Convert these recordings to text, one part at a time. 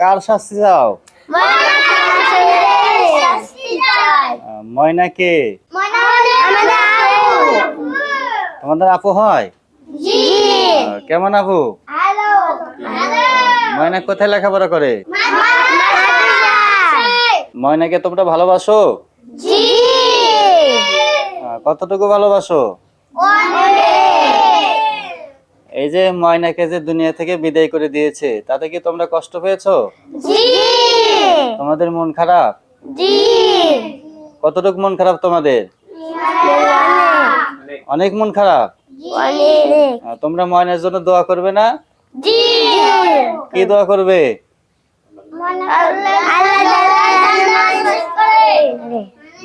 কার শাস্তি চাও? ময়না কে? তোমাদের আপু হয়? কেমন আপু? ময়না কোথায় লেখাপড়া করে? ময়নাকে তোমরা ভালোবাসো? কতটুকু ভালোবাসো? এই যে ময়নাকে যে দুনিয়া থেকে বিদায় করে দিয়েছে তাতে কি তোমরা কষ্ট পেয়েছ? তোমাদের মন খারাপ? কতটুকু মন খারাপ তোমাদের? অনেক। মন খারাপ? তোমরা ময়নার জন্য দোয়া করবে না? কি দোয়া করবে?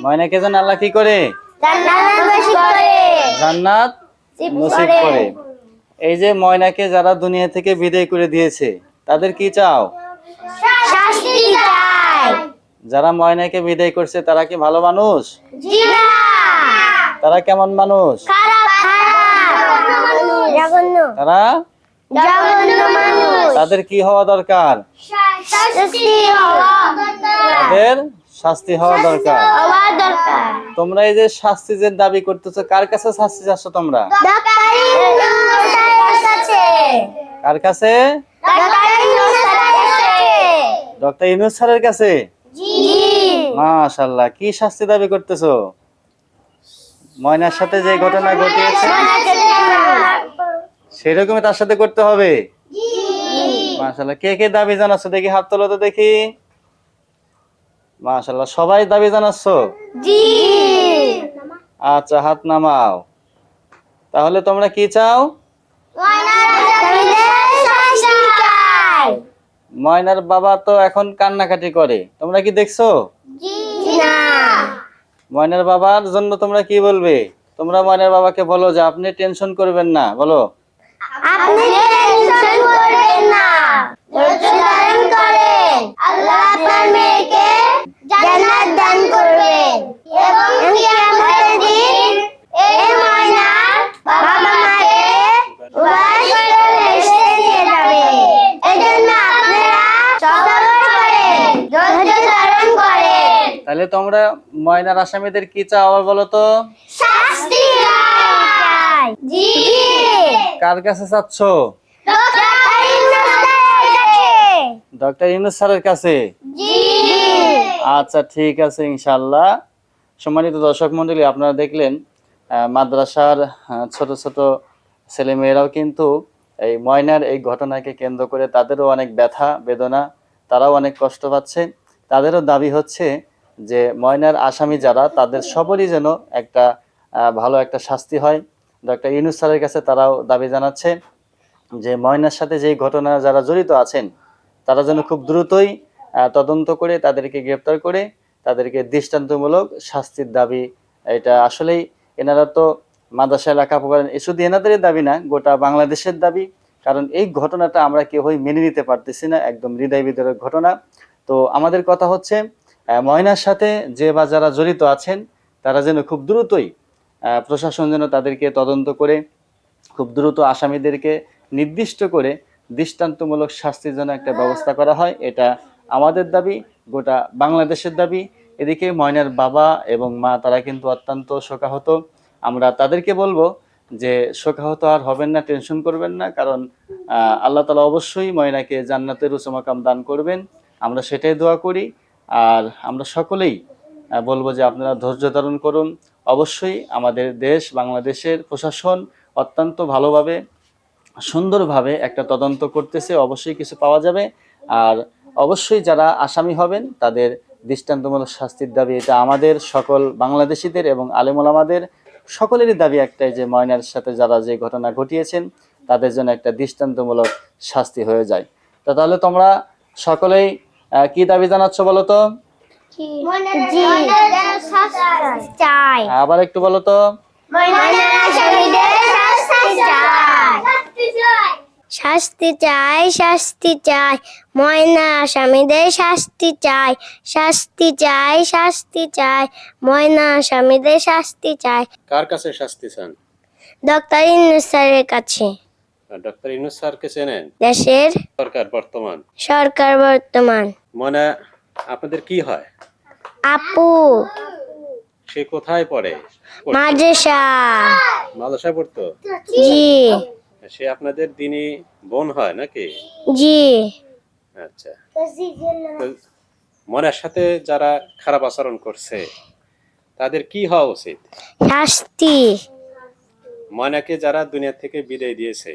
ময়নাকে যেন আল্লাহ কি করে? জান্নাত নসিব করে। এই যে ময়নাকে যারা দুনিয়া থেকে বিদায় করে দিয়েছে তাদের কি চাও? যারা ময়নাকে বিদায় করছে তারা কি ভালো মানুষ? তারা কেমন মানুষ? তারা? তাদের কি হওয়া দরকার? তাদের শাস্তি হওয়া দরকার। তোমরা এই যে শাস্তি যে দাবি করতেছো কার কাছে শাস্তি চাচ্ছ তোমরা? কার কাছে? ডক্টর ইউনুস স্যারের কাছে? মাশাল্লাহ কি শাস্তি দাবি করতেছো? ময়নার সাথে যে ঘটনা ঘটিয়েছে, সেরকমই তার সাথে করতে হবে? মাশাল্লাহ কে কে দাবি জানাচ্ছ? দেখি হাত তোলো তো দেখি। মাশাল্লাহ সবাই দাবি জানাচ্ছ? আচ্ছা হাত নামাও। তাহলে তোমরা কি চাও? ময়নার বাবা তো এখন কান্নাকাটি করে। তোমরা কি দেখছ? ময়নার বাবার জন্য তোমরা কি বলবে? তোমরা ময়নার বাবাকে বলো যে আপনি টেনশন করবেন না বলো। আপনি টেনশন করবেন না ধৈর্য ধারণ করেন আল্লাহ আপনার মেয়েকে জান্নাত দান করবেন এবং কিয়ামতের দিন এই ময়না বাবা মাকে উভয় করে ভেসে নিয়ে যাবে এজন্য আপনারা সবর করেন ধৈর্য ধারণ করেন তাহলে তোমরা ময়নার আসামিদের কি চাও আবার বলো তো? কার কাছে চাচ্ছ? ডক্টর ইউনুস স্যারের কাছে। আচ্ছা ঠিক আছে ইনশাল্লাহ সম্মানিত দর্শক মন্ডলী আপনারা দেখলেন আহ, মাদ্রাসার ছোট ছোট ছেলেমেয়েরাও কিন্তু এই ময়নার এই ঘটনাকে কেন্দ্র করে তাদেরও অনেক ব্যথা বেদনা তারাও অনেক কষ্ট পাচ্ছে। তাদেরও দাবি হচ্ছে যে ময়নার আসামি যারা, তাদের সবরই যেন একটা ভালো একটা শাস্তি হয়। ডক্টর ইউনুস স্যারের কাছে তারাও দাবি জানাচ্ছে যে ময়নার সাথে যেই ঘটনা যারা জড়িত আছেন, তারা যেন খুব দ্রুতই তদন্ত করে, তাদেরকে গ্রেপ্তার করে, তাদেরকে দৃষ্টান্তমূলক শাস্তির দাবি, এটা আসলেই এনারা তো মাদ্রাসায় লেখাপড়া করেন শুধু এনাদেরই দাবি না, গোটা বাংলাদেশের দাবি। কারণ এই ঘটনাটা আমরা কেউই মেনে নিতে পারতেছি না, একদম হৃদয় বিদারক ঘটনা। তো আমাদের কথা হচ্ছে ময়নার সাথে যে বা যারা জড়িত আছেন, তারা যেন খুব দ্রুতই প্রশাসন যেন তাদেরকে তদন্ত করে, খুব দ্রুত আসামিদেরকে নির্দিষ্ট করে দৃষ্টান্তমূলক শাস্তির জন্য একটা ব্যবস্থা করা হয়। এটা আমাদের দাবি, গোটা বাংলাদেশের দাবি। এদিকে ময়নার বাবা এবং মা, তারা কিন্তু অত্যন্ত শোকাহত। আমরা তাদেরকে বলব যে, শোকাহত আর হবেন না, টেনশন করবেন না, কারণ আল্লাহ তালা অবশ্যই ময়নাকে জান্নাতের উচ্চমাকাম দান করবেন। আমরা সেটাই দোয়া করি। আর আমরা সকলেই বলব যে আপনারা ধৈর্য ধারণ করুন। অবশ্যই আমাদের দেশ, বাংলাদেশের প্রশাসন অত্যন্ত ভালোভাবে, সুন্দরভাবে একটা তদন্ত করতেছে, অবশ্যই কিছু পাওয়া যাবে। আর অবশ্যই যারা আসামি হবেন, তাদের দৃষ্টান্তমূলক শাস্তির দাবি এটা আমাদের, সকল বাংলাদেশিদের এবং আলেমুলামাদের সকলেরই দাবি একটাই যে ময়নার সাথে যারা যে ঘটনা ঘটিয়েছেন, তাদের জন্য একটা দৃষ্টান্তমূলক শাস্তি হয়ে যায়। তা তাহলে তোমরা সকলেই কি দাবি জানাচ্ছ বলো তো? আবার একটু বলো তো? শাস্তি চাই। শাস্তি চাই। ময়না আসামিদের শাস্তি চাই। শাস্তি চাই। শাস্তি চাই ময়না আসামিদের শাস্তি চাই। কার কাছে শাস্তি চান? ডক্টর ইউনুস স্যারের কাছে। ডক্টর ইউনুস স্যারকে চেনেন? দেশের সরকার বর্তমান। সরকার বর্তমান। মনে আপনাদের কি হয়? আপু। সে কোথায় পড়ে? মাদ্রাসা। মাদ্রাসায় পড়তো? জি। সে আপনাদের দিনই বোন হয় নাকি? জি। আচ্ছা। মনের সাথে যারা খারাপ আচরণ করছে তাদের কি হওয়া উচিত? শাস্তি। ময়নাকে যারা দুনিয়া থেকে বিদায় দিয়েছে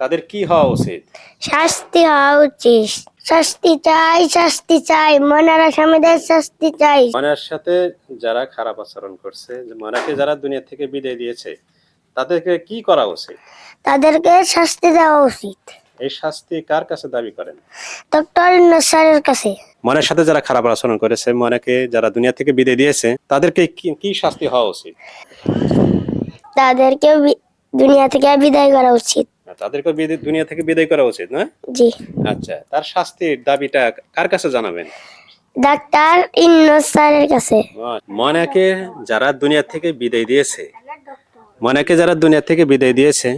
তাদের কি হওয়া উচিত? শাস্তি হওয়া উচিত। শাস্তি চাই শাস্তি চাই। মনের আসামিদের শাস্তি চাই। ময়নার সাথে যারা খারাপ আচরণ করছে ময়নাকে যারা দুনিয়া থেকে বিদায় দিয়েছে তাদেরকে কি করা উচিত? তাদেরকে শাস্তি দেওয়া উচিত। এই শাস্তি কার কাছে দাবি করেন? ডক্টর স্যারের কাছে। মনের সাথে যারা খারাপ আচরণ করেছে মনেকে যারা দুনিয়া থেকে বিদায় দিয়েছে তাদেরকে কি- কি শাস্তি হওয়া উচিত? তাদেরকে দুনিয়া থেকে বিদায় করা উচিত। তাদেরকে দুনিয়া থেকে বিদায় করা উচিত না? জি। আচ্ছা তার শাস্তির দাবিটা কার কাছে জানাবেন? ডাক্তার ইন্নস স্যারের কাছে। মনাকে যারা দুনিয়া থেকে বিদায় দিয়েছে মনাকে যারা দুনিয়া থেকে বিদায় দিয়েছে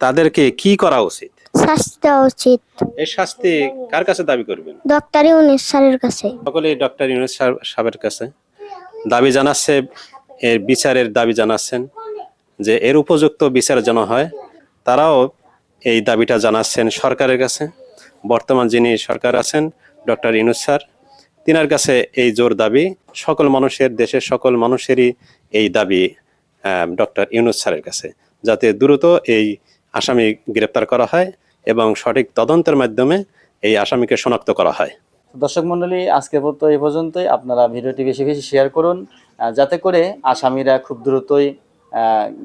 তাদেরকে কি করা উচিত? শাস্তি দেওয়া উচিত। এই শাস্তি কার কাছে দাবি করবেন? ডক্টর ইউনিস স্যারের কাছে। সকলেই ডক্টর ইউনুস সাহেবের কাছে। দাবি জানাচ্ছে এর বিচারের দাবি জানাচ্ছেন যে এর উপযুক্ত বিচার যেন হয় তারাও এই দাবিটা জানাচ্ছেন সরকারের কাছে। বর্তমান যিনি সরকার আছেন, ডক্টর ইউনুস স্যার, তিনার কাছে এই জোর দাবি, সকল মানুষের, দেশের সকল মানুষেরই এই দাবি ডক্টর ইউনুস স্যারের কাছে। যাতে দ্রুত এই আসামি গ্রেপ্তার করা হয় এবং সঠিক তদন্তের মাধ্যমে এই আসামিকে শনাক্ত করা হয়। দর্শক মন্ডলী আজকের মতো এই পর্যন্তই। আপনারা ভিডিওটি বেশি বেশি শেয়ার করুন যাতে করে আসামিরা খুব দ্রুতই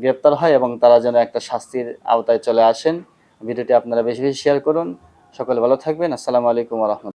গ্রেপ্তার হয় এবং তারা যেন একটা শাস্তির আওতায় চলে আসেন। ভিডিওটি আপনারা বেশি বেশি শেয়ার করুন। সকলে ভালো থাকবেন। আসসালামু আলাইকুম রহমতুল্লাহ।